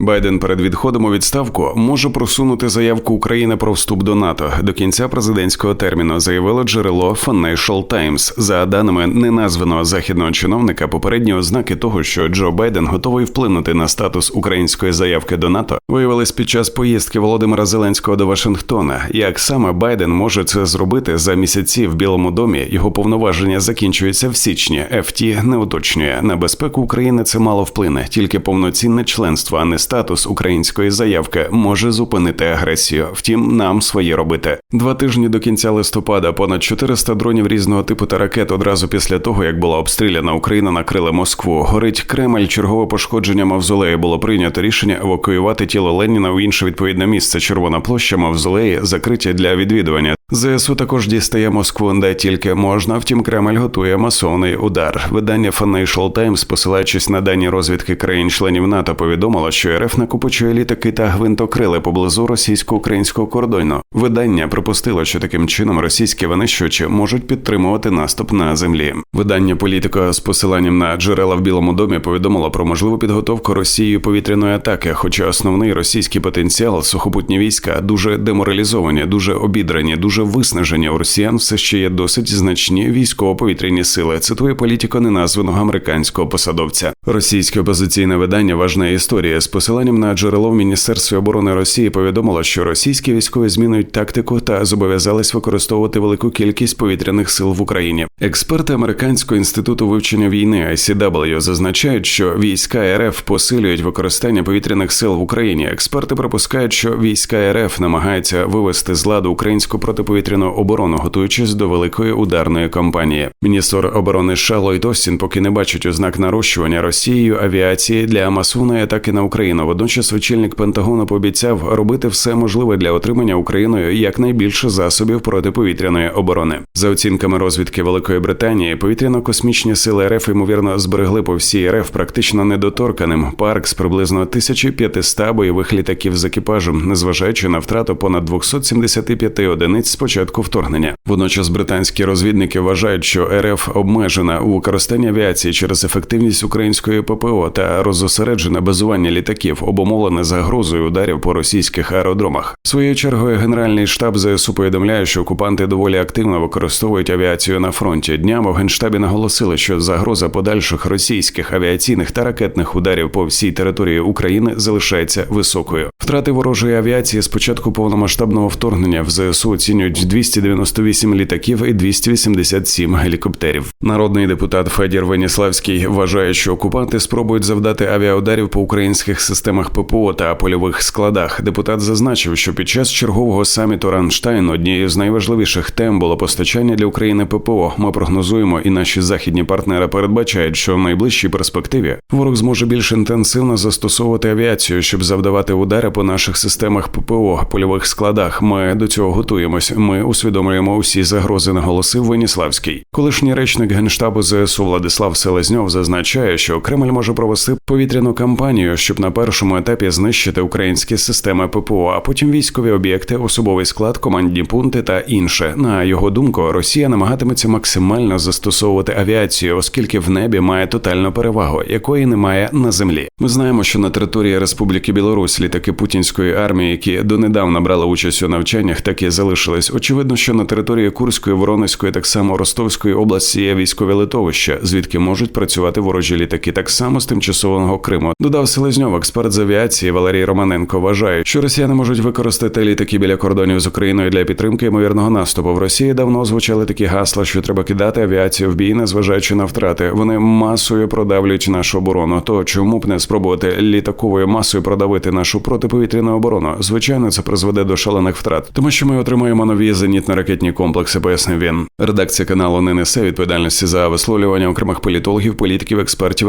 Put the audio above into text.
Байден перед відходом у відставку може просунути заявку України про вступ до НАТО до кінця президентського терміну, заявило джерело Financial Times. За даними неназваного західного чиновника, попередні ознаки того, що Джо Байден готовий вплинути на статус української заявки до НАТО, виявились під час поїздки Володимира Зеленського до Вашингтона. Як саме Байден може це зробити за місяці в Білому домі? Його повноваження закінчуються в січні. ФТ не уточнює на безпеку України. Це мало вплине, тільки повноцінне членство, а не статус української заявки може зупинити агресію. Втім, нам свої робити. Два тижні до кінця листопада понад 400 дронів різного типу та ракет одразу після того, як була обстріляна Україна, накрили Москву. Горить Кремль, чергове пошкодження мавзолею. Було прийнято рішення евакуювати тіло Леніна у інше відповідне місце. Червона площа мавзолеї закриті для відвідування. ЗСУ також дістає Москву, де тільки можна. Втім, Кремль готує масовний удар. Видання Financial Times, посилаючись на дані розвідки країн-членів НАТО, повідомило, що РФ накопичує літаки та гвинтокрили поблизу російсько-українського кордону. Видання припустило, що таким чином російські винищувачі можуть підтримувати наступ на землі. Видання політика з посиланням на джерела в Білому домі повідомило про можливу підготовку Росією повітряної атаки. Хоча основний російський потенціал сухопутні війська дуже деморалізовані, дуже обідрані, дуже виснажені. У росіян все ще є досить значні військово-повітряні сили. Цитує політико неназваного американського посадовця. Російське опозиційне видання Важна історія з посиланням на джерело в Міністерстві оборони Росії повідомило, що російські військові змінюють тактику та зобов'язались використовувати велику кількість повітряних сил в Україні. Експерти американського інституту вивчення війни ICW зазначають, що війська РФ посилюють використання повітряних сил в Україні. Експерти припускають, що війська РФ намагаються вивести з ладу українську протиповітряну оборону, готуючись до великої ударної кампанії. Міністр оборони США Ллойд Остін поки не бачить ознак нарощування Росією авіації для масовної атаки на Україну. Водночас очільник Пентагону пообіцяв робити все можливе для отримання Україною якнайбільше засобів протиповітряної оборони. За оцінками розвідки Великої Британії, повітряно-космічні сили РФ ймовірно зберегли по всій РФ практично недоторканим парк з приблизно 1500 бойових літаків з екіпажем, незважаючи на втрату понад 275 одиниць з початку вторгнення. Водночас британські розвідники вважають, що РФ обмежена у використанні авіації через ефективність української ППО та розосереджене базування літаків, обумовлене загрозою ударів по російських аеродромах. Своєю чергою Генеральний штаб ЗСУ повідомляє, що окупанти доволі активно використовують авіацію на фронті. Днями в генштабі наголосили, що загроза подальших російських авіаційних та ракетних ударів по всій території України залишається високою. Втрати ворожої авіації з початку повномасштабного вторгнення в ЗСУ оцінюють 298 літаків і 287 гелікоптерів. Народний депутат Федір Веніславський вважає, що окупанти спробують завдати авіаударів по українських системах ППО та польових складах. Депутат зазначив, що під час чергового саміту Ранштайн однією з найважливіших тем було постачання для України ППО. Ми прогнозуємо, і наші західні партнери передбачають, що в найближчій перспективі ворог зможе більш інтенсивно застосовувати авіацію, щоб завдавати удари по наших системах ППО, польових складах. Ми до цього готуємось. Ми усвідомлюємо усі загрози, наголосив Веніславський. Колишній речник генштабу ЗСУ Владислав Селезньов зазначає, що Кремль може провести повітряну кампанію, щоб на першому етапі знищити українські системи ППО, а потім військові об'єкти, особовий склад, командні пункти та інше. На його думку, Росія намагатиметься максимально застосовувати авіацію, оскільки в небі має тотальну перевагу, якої немає на землі. Ми знаємо, що на території Республіки Білорусь літаки путінської армії, які донедавна брали участь у навчаннях, так і залишились. Очевидно, що на території Курської, Воронезької, так само Ростовської області є військові литовища, звідки можуть працювати ворожі літаки, так само з тимчасового Криму. Додав Селезньов, експерт з авіації Валерій Романенко. Вважає, що росіяни можуть використати літаки біля кордонів з Україною для підтримки ймовірного наступу. В Росії давно звучали такі гасла, що треба кидати авіацію в бій, незважаючи на втрати. Вони масою продавлюють нашу оборону. То чому б не спробувати літаковою масою продавити нашу протиповітряну оборону? Звичайно, це призведе до шалених втрат, тому що ми отримаємо нові зенітно-ракетні комплекси. Пояснив він. Редакція каналу не несе відповідальності за висловлювання окремих політологів, політиків, експертів,